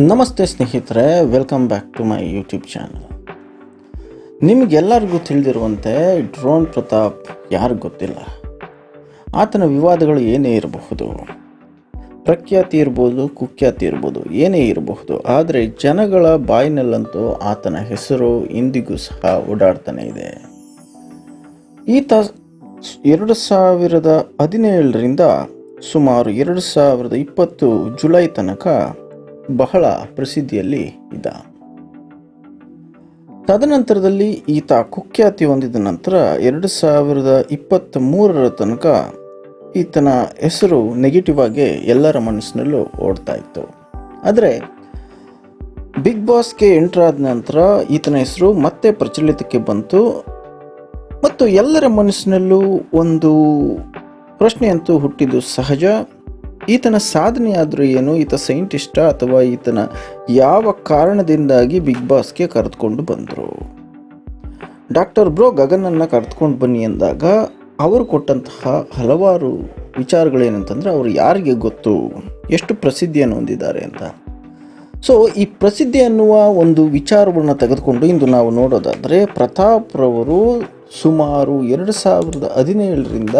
ನಮಸ್ತೆ ಸ್ನೇಹಿತರೆ welcome back to my YouTube channel ನಿಮಗೆಲ್ಲರಿಗೂ ತಿಳಿದಿರುವಂತೆ ಡ್ರೋನ್ ಪ್ರತಾಪ್ ಯಾರು ಗೊತ್ತಿಲ್ಲ. ಆತನ ವಿವಾದಗಳು ಏನೇ ಇರಬಹುದು, ಪ್ರಖ್ಯಾತಿ ಇರ್ಬೋದು, ಕುಖ್ಯಾತಿ ಇರ್ಬೋದು, ಏನೇ ಇರಬಹುದು, ಆದರೆ ಜನಗಳ ಬಾಯಿನಲ್ಲಂತೂ ಆತನ ಹೆಸರು ಇಂದಿಗೂ ಸಹ ಓಡಾಡ್ತಾನೆ ಇದೆ. ಈತ ಎರಡು ಸಾವಿರದ ಹದಿನೇಳರಿಂದ ಸುಮಾರು ಎರಡು ಸಾವಿರದ ಇಪ್ಪತ್ತು ಜುಲೈ ತನಕ ಬಹಳ ಪ್ರಸಿದ್ಧಿಯಲ್ಲಿ ಇದ್ದ. ತದನಂತರದಲ್ಲಿ ಈತ ಕುಖ್ಯಾತಿ ಹೊಂದಿದ ನಂತರ ಎರಡು ಸಾವಿರದ ಇಪ್ಪತ್ತ್ ಮೂರರ ತನಕ ಈತನ ಹೆಸರು ನೆಗೆಟಿವ್ ಆಗಿ ಎಲ್ಲರ ಮನಸ್ಸಿನಲ್ಲೂ ಓಡ್ತಾ ಇತ್ತು. ಆದರೆ ಬಿಗ್ ಬಾಸ್ಗೆ ಎಂಟ್ರ್ ಆದ ನಂತರ ಈತನ ಹೆಸರು ಮತ್ತೆ ಪ್ರಚಲಿತಕ್ಕೆ ಬಂತು. ಮತ್ತು ಎಲ್ಲರ ಮನಸ್ಸಿನಲ್ಲೂ ಒಂದು ಪ್ರಶ್ನೆಯಂತೂ ಹುಟ್ಟಿದ್ದು ಸಹಜ. ಈತನ ಸಾಧನೆ ಆದರೂ ಏನು, ಈತ ಸೈಂಟಿಸ್ಟ ಅಥವಾ ಈತನ ಯಾವ ಕಾರಣದಿಂದಾಗಿ ಬಿಗ್ ಬಾಸ್ಗೆ ಕರೆದುಕೊಂಡು ಬಂದರು? ಡಾಕ್ಟರ್ ಬ್ರೋ ಗಗನನ್ನು ಕರೆದುಕೊಂಡು ಬನ್ನಿ ಎಂದಾಗ ಅವರು ಕೊಟ್ಟಂತಹ ಹಲವಾರು ವಿಚಾರಗಳೇನಂತಂದರೆ, ಅವರು ಯಾರಿಗೆ ಗೊತ್ತು, ಎಷ್ಟು ಪ್ರಸಿದ್ಧಿಯನ್ನು ಹೊಂದಿದ್ದಾರೆ ಅಂತ. ಸೊ, ಈ ಪ್ರಸಿದ್ಧಿ ಅನ್ನುವ ಒಂದು ವಿಚಾರವನ್ನು ತೆಗೆದುಕೊಂಡು ಇಂದು ನಾವು ನೋಡೋದಾದರೆ, ಪ್ರತಾಪ್ ರವರು ಸುಮಾರು ಎರಡು ಸಾವಿರದ ಹದಿನೇಳರಿಂದ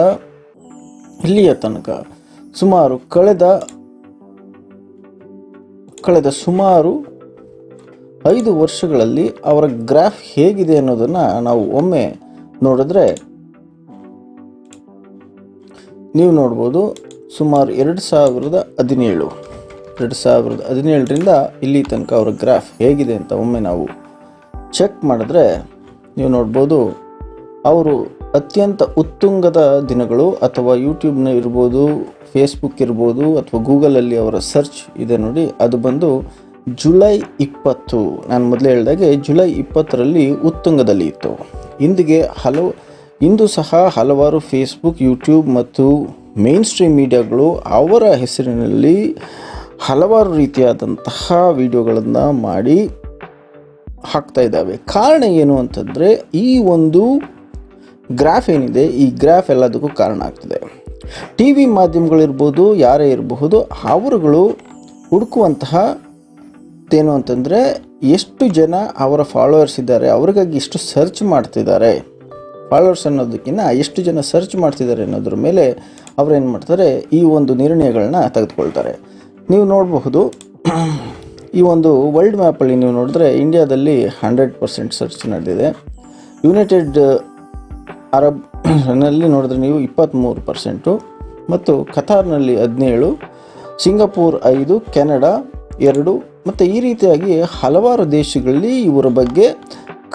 ಇಲ್ಲಿಯ ತನಕ ಸುಮಾರು ಕಳೆದ ಕಳೆದ ಸುಮಾರು ಐದು ವರ್ಷಗಳಲ್ಲಿ ಅವರ ಗ್ರಾಫ್ ಹೇಗಿದೆ ಅನ್ನೋದನ್ನು ನಾವು ಒಮ್ಮೆ ನೋಡಿದ್ರೆ ನೀವು ನೋಡ್ಬೋದು ಸುಮಾರು ಎರಡು ಸಾವಿರದ ಹದಿನೇಳು. ಎರಡು ಸಾವಿರದ ಹದಿನೇಳರಿಂದ ಇಲ್ಲಿ ತನಕ ಅವರ ಗ್ರಾಫ್ ಹೇಗಿದೆ ಅಂತ ಒಮ್ಮೆ ನಾವು ಚೆಕ್ ಮಾಡಿದ್ರೆ ನೀವು ನೋಡ್ಬೋದು ಅವರು ಅತ್ಯಂತ ಉತ್ತುಂಗದ ದಿನಗಳು ಅಥವಾ ಯೂಟ್ಯೂಬ್ನ ಇರ್ಬೋದು ಫೇಸ್ಬುಕ್ ಇರ್ಬೋದು ಅಥವಾ ಗೂಗಲಲ್ಲಿ ಅವರ ಸರ್ಚ್ ಇದೆ ನೋಡಿ, ಅದು ಬಂದು ಜುಲೈ ಇಪ್ಪತ್ತು. ನಾನು ಮೊದಲೇ ಹೇಳಿದಾಗೆ ಜುಲೈ ಇಪ್ಪತ್ತರಲ್ಲಿ ಉತ್ತುಂಗದಲ್ಲಿ ಇತ್ತು. ಇಂದಿಗೆ ಹಲವು, ಇಂದು ಸಹ ಹಲವಾರು ಫೇಸ್ಬುಕ್ ಯೂಟ್ಯೂಬ್ ಮತ್ತು ಮೇನ್ ಸ್ಟ್ರೀಮ್ ಮೀಡಿಯಾಗಳು ಅವರ ಹೆಸರಿನಲ್ಲಿ ಹಲವಾರು ರೀತಿಯಾದಂತಹ ವಿಡಿಯೋಗಳನ್ನು ಮಾಡಿ ಹಾಕ್ತಾ ಇದ್ದಾವೆ. ಕಾರಣ ಏನು ಅಂತಂದರೆ ಈ ಒಂದು ಗ್ರಾಫ್ ಏನಿದೆ, ಈ ಗ್ರಾಫ್ ಎಲ್ಲದಕ್ಕೂ ಕಾರಣ ಆಗ್ತದೆ. ಟಿ ವಿ ಮಾಧ್ಯಮಗಳಿರ್ಬೋದು, ಯಾರೇ ಇರಬಹುದು ಅವರುಗಳು ಹುಡುಕುವಂತಹ ಏನು ಅಂತಂದರೆ, ಎಷ್ಟು ಜನ ಅವರ ಫಾಲೋವರ್ಸ್ ಇದ್ದಾರೆ, ಅವ್ರಿಗಾಗಿ ಎಷ್ಟು ಸರ್ಚ್ ಮಾಡ್ತಿದ್ದಾರೆ. ಫಾಲೋವರ್ಸ್ ಅನ್ನೋದಕ್ಕಿಂತ ಎಷ್ಟು ಜನ ಸರ್ಚ್ ಮಾಡ್ತಿದ್ದಾರೆ ಅನ್ನೋದ್ರ ಮೇಲೆ ಅವರೇನು ಮಾಡ್ತಾರೆ, ಈ ಒಂದು ನಿರ್ಣಯಗಳನ್ನ ತೆಗೆದುಕೊಳ್ತಾರೆ. ನೀವು ನೋಡಬಹುದು, ಈ ಒಂದು ವರ್ಲ್ಡ್ ಮ್ಯಾಪಲ್ಲಿ ನೀವು ನೋಡಿದ್ರೆ ಇಂಡಿಯಾದಲ್ಲಿ ಹಂಡ್ರೆಡ್ ಪರ್ಸೆಂಟ್ ಸರ್ಚ್ ನಡೆದಿದೆ. ಯುನೈಟೆಡ್ ಅರಬ್ನಲ್ಲಿ ನೋಡಿದ್ರೆ ನೀವು ಇಪ್ಪತ್ತ್ಮೂರು ಪರ್ಸೆಂಟು ಮತ್ತು ಕತಾರ್ನಲ್ಲಿ ಹದಿನೇಳು, ಸಿಂಗಪೂರ್ ಐದು, ಕೆನಡಾ ಎರಡು ಮತ್ತು ಈ ರೀತಿಯಾಗಿ ಹಲವಾರು ದೇಶಗಳಲ್ಲಿ ಇವರ ಬಗ್ಗೆ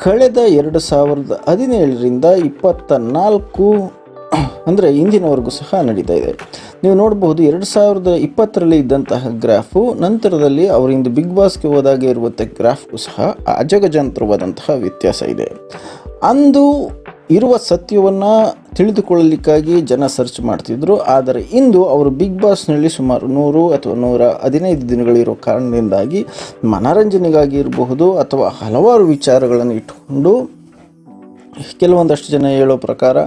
ಕಳೆದ ಎರಡು ಸಾವಿರದ ಹದಿನೇಳರಿಂದ ಇಪ್ಪತ್ತ ನಾಲ್ಕು ಅಂದರೆ ಇಂದಿನವರೆಗೂ ಸಹ ನಡೀತಾ ಇದೆ. ನೀವು ನೋಡಬಹುದು ಎರಡು ಸಾವಿರದ ಇಪ್ಪತ್ತರಲ್ಲಿ ಇದ್ದಂತಹ ಗ್ರಾಫು, ನಂತರದಲ್ಲಿ ಅವರಿಂದ ಬಿಗ್ ಬಾಸ್ಗೆ ಹೋದಾಗ ಇರುವಂಥ ಗ್ರಾಫ್ಗೂ ಸಹ ಅಜಗಜಾಂತರವಾದಂತಹ ವ್ಯತ್ಯಾಸ ಇದೆ. ಅಂದು ಇರುವ ಸತ್ಯವನ್ನು ತಿಳಿದುಕೊಳ್ಳಲಿಕ್ಕಾಗಿ ಜನ ಸರ್ಚ್ ಮಾಡ್ತಿದ್ರು. ಆದರೆ ಇಂದು ಅವರು ಬಿಗ್ ಬಾಸ್ನಲ್ಲಿ ಸುಮಾರು ನೂರು ಅಥವಾ ನೂರ ಹದಿನೈದು ದಿನಗಳಿರೋ ಕಾರಣದಿಂದಾಗಿ ಮನರಂಜನೆಗಾಗಿ ಇರಬಹುದು ಅಥವಾ ಹಲವಾರು ವಿಚಾರಗಳನ್ನು ಇಟ್ಟುಕೊಂಡು ಕೆಲವೊಂದಷ್ಟು ಜನ ಹೇಳೋ ಪ್ರಕಾರ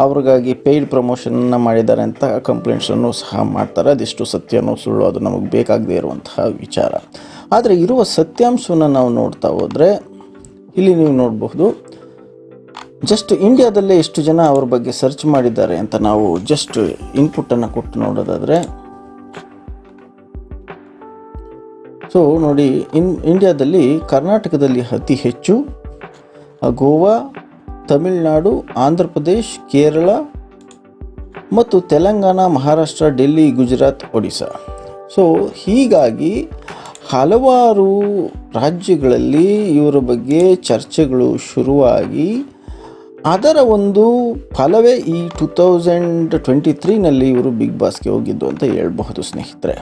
ಅವ್ರಿಗಾಗಿ ಪೇಯ್ಡ್ ಪ್ರಮೋಷನನ್ನು ಮಾಡಿದ್ದಾರೆ ಅಂತ ಕಂಪ್ಲೇಂಟ್ಸನ್ನು ಸಹ ಮಾಡ್ತಾರೆ. ಅದೆಷ್ಟು ಸತ್ಯನೋ ಸುಳ್ಳು ಅದು ನಮಗೆ ಬೇಕಾಗದೇ ಇರುವಂತಹ ವಿಚಾರ. ಆದರೆ ಇರುವ ಸತ್ಯಾಂಶವನ್ನು ನಾವು ನೋಡ್ತಾ ಹೋದರೆ, ಇಲ್ಲಿ ನೀವು ನೋಡಬಹುದು ಜಸ್ಟ್ ಇಂಡಿಯಾದಲ್ಲೇ ಎಷ್ಟು ಜನ ಅವ್ರ ಬಗ್ಗೆ ಸರ್ಚ್ ಮಾಡಿದ್ದಾರೆ ಅಂತ ನಾವು ಜಸ್ಟ್ ಇನ್ಪುಟನ್ನು ಕೊಟ್ಟು ನೋಡೋದಾದರೆ. ಸೊ ನೋಡಿ, ಇನ್ ಇಂಡಿಯಾದಲ್ಲಿ ಕರ್ನಾಟಕದಲ್ಲಿ ಅತಿ ಹೆಚ್ಚು ಗೋವಾ, ತಮಿಳುನಾಡು, ಆಂಧ್ರ ಪ್ರದೇಶ್, ಕೇರಳ ಮತ್ತು ತೆಲಂಗಾಣ, ಮಹಾರಾಷ್ಟ್ರ, ಡೆಲ್ಲಿ, ಗುಜರಾತ್ ಒಡಿಶಾ ಸೊ ಹೀಗಾಗಿ ಹಲವಾರು ರಾಜ್ಯಗಳಲ್ಲಿ ಇವರ ಬಗ್ಗೆ ಚರ್ಚೆಗಳು ಶುರುವಾಗಿ ಅದರ ಒಂದು ಫಲವೇ ಈ ಟು ತೌಸಂಡ್ ಟ್ವೆಂಟಿ ತ್ರೀನಲ್ಲಿ ಇವರು ಬಿಗ್ ಬಾಸ್ಗೆ ಹೋಗಿದ್ದು ಅಂತ ಹೇಳ್ಬಹುದು ಸ್ನೇಹಿತರೆ.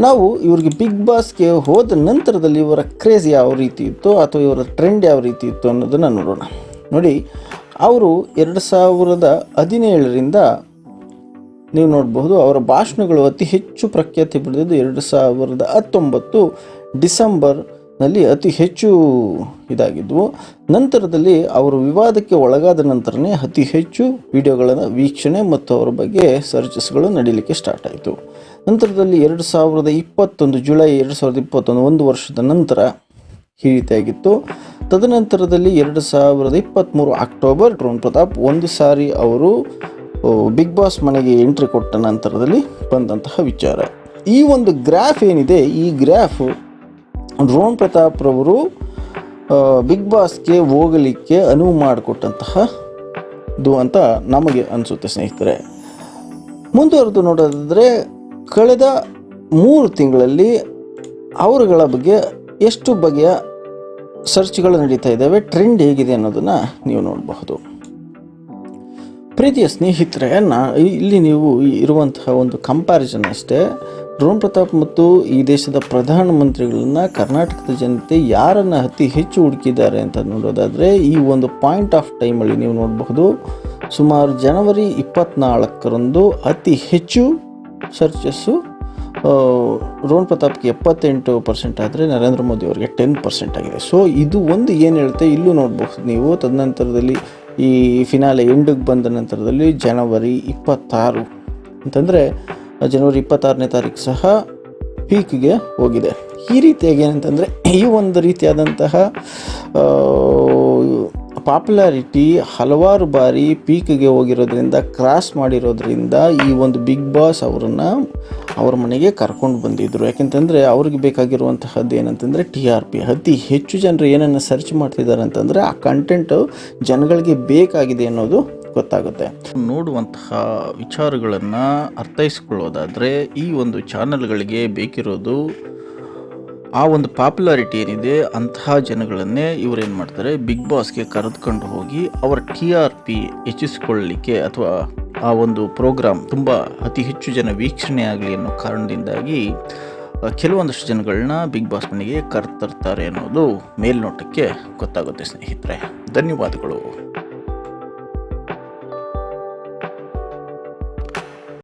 ನಾವು ಇವ್ರಿಗೆ ಬಿಗ್ ಬಾಸ್ಗೆ ಹೋದ ನಂತರದಲ್ಲಿ ಇವರ ಕ್ರೇಜ್ ಯಾವ ರೀತಿ ಇತ್ತು ಅಥವಾ ಇವರ ಟ್ರೆಂಡ್ ಯಾವ ರೀತಿ ಇತ್ತು ಅನ್ನೋದನ್ನು ನೋಡೋಣ. ನೋಡಿ, ಅವರು ಎರಡು ಸಾವಿರದ ಹದಿನೇಳರಿಂದ ನೀವು ನೋಡಬಹುದು ಅವರ ಭಾಷಣಗಳು ಅತಿ ಹೆಚ್ಚು ಪ್ರಖ್ಯಾತಿ ಪಡೆದಿದ್ದು ಎರಡು ಸಾವಿರದ ಹತ್ತೊಂಬತ್ತು ಡಿಸೆಂಬರ್ನಲ್ಲಿ ಅತಿ ಹೆಚ್ಚು ಇದಾಗಿದ್ವು. ನಂತರದಲ್ಲಿ ಅವರು ವಿವಾದಕ್ಕೆ ಒಳಗಾದ ನಂತರನೇ ಅತಿ ಹೆಚ್ಚು ವಿಡಿಯೋಗಳನ್ನು ವೀಕ್ಷಣೆ ಮತ್ತು ಅವರ ಬಗ್ಗೆ ಸರ್ಚಸ್ಗಳು ನಡೀಲಿಕ್ಕೆ ಸ್ಟಾರ್ಟ್ ಆಯಿತು. ನಂತರದಲ್ಲಿ ಎರಡು ಸಾವಿರದ ಇಪ್ಪತ್ತೊಂದು ಜುಲೈ ಎರಡು ಸಾವಿರದ ಇಪ್ಪತ್ತೊಂದು ಒಂದು ವರ್ಷದ ನಂತರ ಈ ರೀತಿಯಾಗಿತ್ತು. ತದನಂತರದಲ್ಲಿ ಎರಡು ಸಾವಿರದ ಇಪ್ಪತ್ತ್ಮೂರು ಅಕ್ಟೋಬರ್ ಡ್ರೋನ್ ಪ್ರತಾಪ್ ಒಂದು ಸಾರಿ ಅವರು ಬಿಗ್ ಬಾಸ್ ಮನೆಗೆ ಎಂಟ್ರಿ ಕೊಟ್ಟ ನಂತರದಲ್ಲಿ ಬಂದಂತಹ ವಿಚಾರ. ಈ ಒಂದು ಗ್ರಾಫ್ ಏನಿದೆ, ಈ ಗ್ರಾಫ್ ಡ್ರೋನ್ ಪ್ರತಾಪ್ ರವರು ಬಿಗ್ ಬಾಸ್ಗೆ ಹೋಗಲಿಕ್ಕೆ ಅನುವು ಮಾಡಿಕೊಟ್ಟಂತಹ ಇದು ಅಂತ ನಮಗೆ ಅನಿಸುತ್ತೆ ಸ್ನೇಹಿತರೆ. ಮುಂದುವರೆದು ನೋಡೋದಾದರೆ, ಕಳೆದ ಮೂರು ತಿಂಗಳಲ್ಲಿ ಅವರುಗಳ ಬಗ್ಗೆ ಎಷ್ಟು ಬಗೆಯ ಸರ್ಚ್ಗಳು ನಡೀತಾ ಇದ್ದಾವೆ ಟ್ರೆಂಡ್ ಹೇಗಿದೆ ಅನ್ನೋದನ್ನು ನೀವು ನೋಡಬಹುದು. ಪ್ರೀತಿಯ ಸ್ನೇಹಿತರೆ, ನಾ, ಇಲ್ಲಿ ನೀವು ಇರುವಂತಹ ಒಂದು ಕಂಪ್ಯಾರಿಸನ್ ಅಷ್ಟೇ. ಡ್ರೋನ್ ಪ್ರತಾಪ್ ಮತ್ತು ಈ ದೇಶದ ಪ್ರಧಾನಮಂತ್ರಿಗಳನ್ನ ಕರ್ನಾಟಕದ ಜನತೆ ಯಾರನ್ನು ಅತಿ ಹೆಚ್ಚು ಹುಡುಕಿದ್ದಾರೆ ಅಂತ ನೋಡೋದಾದರೆ ಈ ಒಂದು ಪಾಯಿಂಟ್ ಆಫ್ ಟೈಮಲ್ಲಿ ನೀವು ನೋಡಬಹುದು, ಸುಮಾರು ಜನವರಿ ಇಪ್ಪತ್ನಾಲ್ಕರಂದು ಅತಿ ಹೆಚ್ಚು ಸರ್ಚಸ್ಸು ಡ್ರೋನ್ ಪ್ರತಾಪ್ಗೆ ಎಪ್ಪತ್ತೆಂಟು ಪರ್ಸೆಂಟ್ ಆದರೆ ನರೇಂದ್ರ ಮೋದಿ ಅವರಿಗೆ ಟೆನ್ ಪರ್ಸೆಂಟ್ ಆಗಿದೆ. ಸೊ ಇದು ಒಂದು ಏನು ಹೇಳುತ್ತೆ? ಇಲ್ಲೂ ನೋಡಬಹುದು ನೀವು. ತದನಂತರದಲ್ಲಿ ಈ ಫಿನಾಲೆ ಎಂಡಿಗೆ ಬಂದ ನಂತರದಲ್ಲಿ ಜನವರಿ ಇಪ್ಪತ್ತಾರು. ಅಂತಂದರೆ ಜನವರಿ ಇಪ್ಪತ್ತಾರನೇ ತಾರೀಕು ಸಹ ಪೀಕ್ಗೆ ಹೋಗಿದೆ. ಈ ರೀತಿಯಾಗಿ ಏನಂತಂದರೆ ಈ ಒಂದು ರೀತಿಯಾದಂತಹ ಪಾಪ್ಯುಲಾರಿಟಿ ಹಲವಾರು ಬಾರಿ ಪೀಕ್ಗೆ ಹೋಗಿರೋದ್ರಿಂದ, ಕ್ರಾಸ್ ಮಾಡಿರೋದ್ರಿಂದ ಈ ಒಂದು ಬಿಗ್ ಬಾಸ್ ಅವರನ್ನು ಅವ್ರ ಮನೆಗೆ ಕರ್ಕೊಂಡು ಬಂದಿದ್ದರು ಯಾಕೆಂತಂದರೆ, ಅವ್ರಿಗೆ ಬೇಕಾಗಿರುವಂತಹದ್ದು ಏನಂತಂದರೆ, ಟಿ ಆರ್ ಪಿ. ಅತಿ ಹೆಚ್ಚು ಜನರು ಏನನ್ನು ಸರ್ಚ್ ಮಾಡ್ತಿದ್ದಾರೆ ಅಂತಂದರೆ ಆ ಕಂಟೆಂಟು ಜನಗಳಿಗೆ ಬೇಕಾಗಿದೆ ಅನ್ನೋದು ಗೊತ್ತಾಗುತ್ತೆ. ನೋಡುವಂತಹ ವಿಚಾರಗಳನ್ನು ಅರ್ಥೈಸ್ಕೊಳ್ಳೋದಾದರೆ ಈ ಒಂದು ಚಾನಲ್ಗಳಿಗೆ ಬೇಕಿರೋದು ಆ ಒಂದು ಪಾಪ್ಯುಲಾರಿಟಿ ಏನಿದೆ ಅಂತಹ ಜನಗಳನ್ನೇ ಇವರೇನು ಮಾಡ್ತಾರೆ ಬಿಗ್ ಬಾಸ್ಗೆ ಕರೆದುಕೊಂಡು ಹೋಗಿ ಅವರ ಟಿ ಆರ್ ಪಿ ಹೆಚ್ಚಿಸಿಕೊಳ್ಳಲಿಕ್ಕೆ ಅಥವಾ ಆ ಒಂದು ಪ್ರೋಗ್ರಾಮ್ ತುಂಬ ಅತಿ ಹೆಚ್ಚು ಜನ ವೀಕ್ಷಣೆ ಆಗಲಿ ಅನ್ನೋ ಕಾರಣದಿಂದಾಗಿ ಕೆಲವೊಂದಷ್ಟು ಜನಗಳನ್ನ ಬಿಗ್ ಬಾಸ್ ಮನೆಗೆ ಕರೆತರ್ತಾರೆ ಅನ್ನೋದು ಮೇಲ್ನೋಟಕ್ಕೆ ಗೊತ್ತಾಗುತ್ತೆ ಸ್ನೇಹಿತರೆ. ಧನ್ಯವಾದಗಳು.